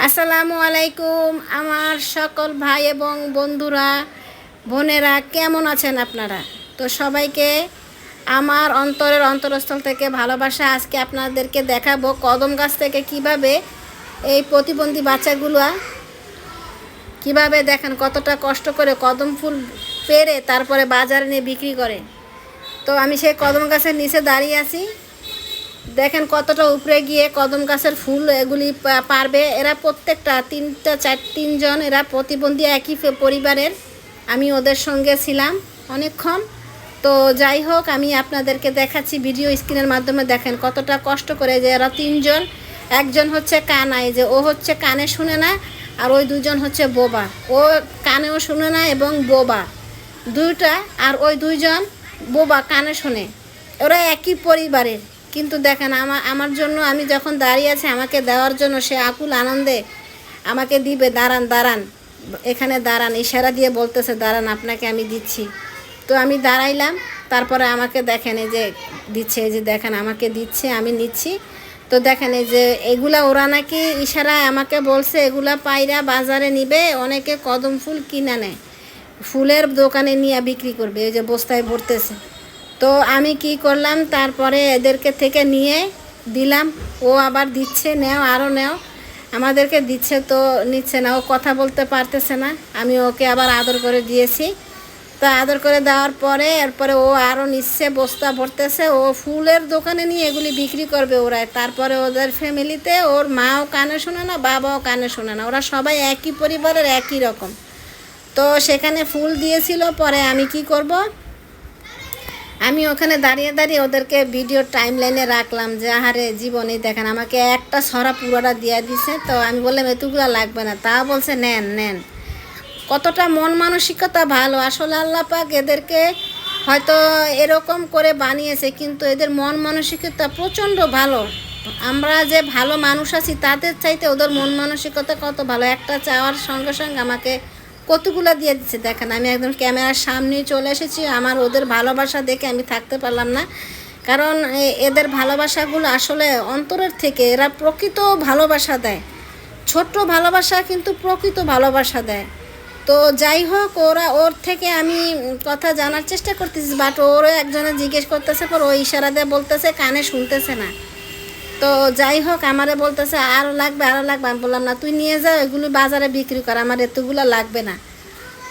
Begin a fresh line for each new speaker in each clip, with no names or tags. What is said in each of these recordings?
আসসালামু আলাইকুম, আমার সকল ভাই এবং বন্ধুরা, বোনেরা, কেমন আছেন আপনারা? তো সবাইকে আমার অন্তরের অন্তরস্থল থেকে ভালোবাসা আজকে আপনাদেরকে দেখাবো কদম গাছ থেকে কীভাবে এই প্রতিবন্ধী বাচ্চাগুলো কীভাবে দেখেন কতটা কষ্ট করে কদম ফুল পেরে তারপরে বাজারে নিয়ে বিক্রি করে। তো আমি সেই কদম গাছের নিচে দাঁড়িয়ে আছি। দেখেন কতটা উপরে গিয়ে কদম গাছের ফুল এগুলি পারবে। এরা প্রত্যেকটা, তিনটা, চার, তিনজন, এরা প্রতিবন্ধী একই পরিবারের। আমি ওদের সঙ্গে ছিলাম অনেকক্ষণ। তো যাই হোক, আমি আপনাদেরকে দেখাচ্ছি ভিডিও স্ক্রিনের মাধ্যমে দেখেন কতটা কষ্ট করে যে এরা তিনজন, একজন হচ্ছে কানাই, যে ও হচ্ছে কানে শুনে না, আর ওই দুজন হচ্ছে বোবা। ও কানেও শুনে না এবং বোবা। দুইটা আর ওই দুইজন বোবা কানে শোনে। ওরা একই পরিবারের। কিন্তু দেখেন আমার আমার জন্য আমি যখন দাঁড়িয়ে আছি, আমাকে দেওয়ার জন্য সে আকুল আনন্দে আমাকে দিবে, দাঁড়ান দাঁড়ান, এখানে দাঁড়ান, ইশারা দিয়ে বলতেছে, দাঁড়ান, আপনাকে আমি দিচ্ছি। তো আমি দাঁড়াইলাম, তারপরে আমাকে দেখেন, এই যে দিচ্ছে, এই যে দেখেন, আমাকে দিচ্ছে, আমি নিচ্ছি। তো দেখেন, এই যে এগুলা ওরা নাকি ইশারায় আমাকে বলছে, এগুলা পায়রা বাজারে নিবে, অনেকে কদম ফুল কিনে নেয়, ফুলের দোকানে নিয়ে বিক্রি করবে। এই যে বস্তায় ভরতেছে। তো আমি কি করলাম? তারপরে এদেরকে থেকে নিয়ে দিলাম। ও আবার দিচ্ছে, নেও আরও নেও। আমাদেরকে দিচ্ছে তো নিচ্ছে না, ও কথা বলতে পারতেছে না। আমি ওকে আবার আদর করে দিয়েছি। তো আদর করে দেওয়ার পরে, এরপরে ও আরও নিচ্ছে, বস্তা ভরতেছে। ও ফুলের দোকানে নিয়ে এগুলি বিক্রি করবে ওরা তারপরে ওদের ফ্যামিলিতে ওর মাও কানে শোনে না, বাবাও কানে শোনে না। ওরা সবাই একই পরিবারের একই রকম। তো সেখানে ফুল দিয়েছিল, পরে আমি কি করব? আমি ওখানে দাঁড়িয়ে দাঁড়িয়ে ওদেরকে ভিডিও টাইম লাইনে রাখলাম যে, আহারে জীবনে দেখেন, আমাকে একটা ছড়া পুরোটা দিয়ে দিছে। তো আমি বললাম, এতগুলো লাগবে না। তা বলছে, নেন নেন। কতটা মন মানসিকতা ভালো। আসলে আল্লাহ পাক এদেরকে হয়তো এরকম করে বানিয়েছে, কিন্তু এদের মন মানসিকতা প্রচণ্ড ভালো। আমরা যে ভালো মানুষ আছি, তাদের চাইতে ওদের মন মানসিকতা কত ভালো। একটা চাওয়ার সঙ্গে সঙ্গে আমাকে কতগুলো দিয়ে দিচ্ছে? দেখেন, আমি একদম ক্যামেরার সামনে চলে এসেছি। আমার ওদের ভালোবাসা দেখে আমি থাকতে পারলাম না। কারণ এদের ভালোবাসাগুলো আসলে অন্তরের থেকে এরা প্রকৃত ভালোবাসা দেয়। ছোট্ট ভালোবাসা কিন্তু প্রকৃত ভালোবাসা দেয়। তো যাই হোক, ওরা, ওর থেকে আমি কথা জানার চেষ্টা করতেছি বাট ওরও একজনে জিজ্ঞেস করতেছে, পর ও ইশারা দিয়ে বলতেছে, কানে শুনতেছে না। তো যাই হোক, আমারে বলতেছে আরও লাগবে আরও লাগবে। আমি বললাম, না, তুই নিয়ে যাও, এগুলো বাজারে বিক্রি কর, আমার এতগুলো লাগবে না।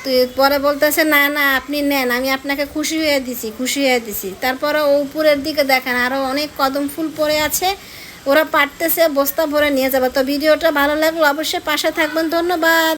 তুই পরে বলতেছে, না না, আপনি নেন, আমি আপনাকে খুশি হয়ে দিছি, খুশি হয়ে দিছি। তারপরে ও উপরের দিকে দেখেন আরও অনেক কদম ফুল পড়ে আছে, ওরা পারতেছে, বস্তা ভরে নিয়ে যাবে। তো ভিডিওটা ভালো লাগল, অবশ্যই পাশে থাকবেন, ধন্যবাদ।